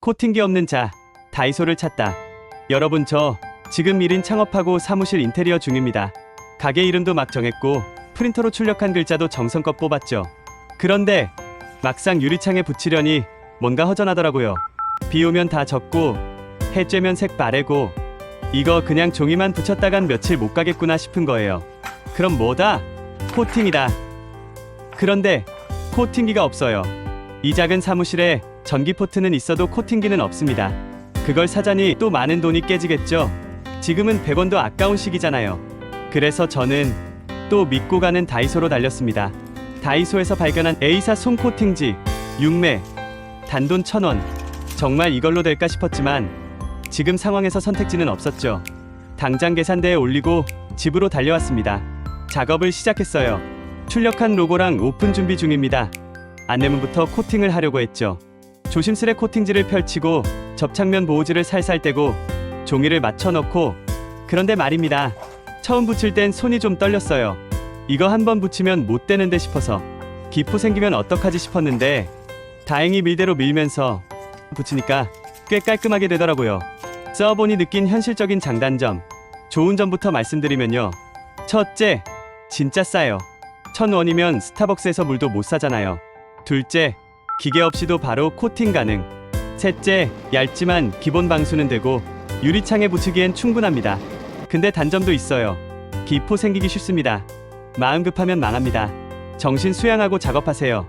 코팅기 없는 자, 다이소를 찾다. 여러분 저 지금 1인 창업하고 사무실 인테리어 중입니다. 가게 이름도 막 정했고 프린터로 출력한 글자도 정성껏 뽑았죠. 그런데 막상 유리창에 붙이려니 뭔가 허전하더라고요. 비 오면 다 젖고 해 쬐면 색 바래고 이거 그냥 종이만 붙였다간 며칠 못 가겠구나 싶은 거예요. 그럼 뭐다? 코팅이다. 그런데 코팅기가 없어요. 이 작은 사무실에 전기 포트는 있어도 코팅기는 없습니다. 그걸 사자니 또 많은 돈이 깨지겠죠. 지금은 100원도 아까운 시기잖아요. 그래서 저는 또 믿고 가는 다이소로 달렸습니다. 다이소에서 발견한 A사 솜 코팅지 6매 단돈 1000원. 정말 이걸로 될까 싶었지만 지금 상황에서 선택지는 없었죠. 당장 계산대에 올리고 집으로 달려왔습니다. 작업을 시작했어요. 출력한 로고랑 오픈 준비 중입니다. 안내문부터 코팅을 하려고 했죠. 조심스레 코팅지를 펼치고 접착면 보호지를 살살 떼고 종이를 맞춰 넣고 그런데 말입니다. 처음 붙일 땐 손이 좀 떨렸어요. 이거 한번 붙이면 못 되는데 싶어서 기포 생기면 어떡하지 싶었는데 다행히 밀대로 밀면서 붙이니까 꽤 깔끔하게 되더라고요. 써보니 느낀 현실적인 장단점. 좋은 점부터 말씀드리면요. 첫째, 진짜 싸요. 천 원이면 스타벅스에서 물도 못 사잖아요. 둘째, 기계 없이도 바로 코팅 가능. 셋째, 얇지만 기본 방수는 되고 유리창에 붙이기엔 충분합니다. 근데 단점도 있어요. 기포 생기기 쉽습니다. 마음 급하면 망합니다. 정신 수양하고 작업하세요.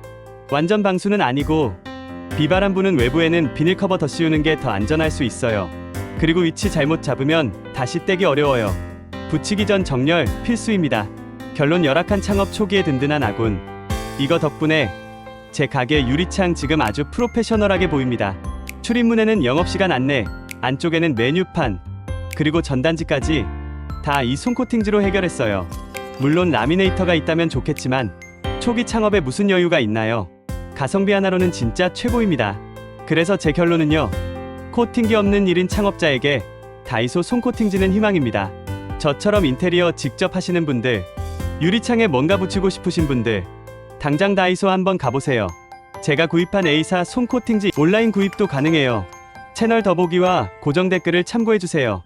완전 방수는 아니고 비바람 부는 외부에는 비닐 커버 더 씌우는 게 더 안전할 수 있어요. 그리고 위치 잘못 잡으면 다시 떼기 어려워요. 붙이기 전 정렬 필수입니다. 결론 열악한 창업 초기에 든든한 아군. 이거 덕분에 제 가게 유리창 지금 아주 프로페셔널하게 보입니다. 출입문에는 영업시간 안내, 안쪽에는 메뉴판, 그리고 전단지까지 다 이 손코팅지로 해결했어요. 물론 라미네이터가 있다면 좋겠지만 초기 창업에 무슨 여유가 있나요? 가성비 하나로는 진짜 최고입니다. 그래서 제 결론은요. 코팅기 없는 1인 창업자에게 다이소 손코팅지는 희망입니다. 저처럼 인테리어 직접 하시는 분들, 유리창에 뭔가 붙이고 싶으신 분들, 당장 다이소 한번 가보세요. 제가 구입한 A사 손 코팅지 온라인 구입도 가능해요. 채널 더보기와 고정 댓글을 참고해주세요.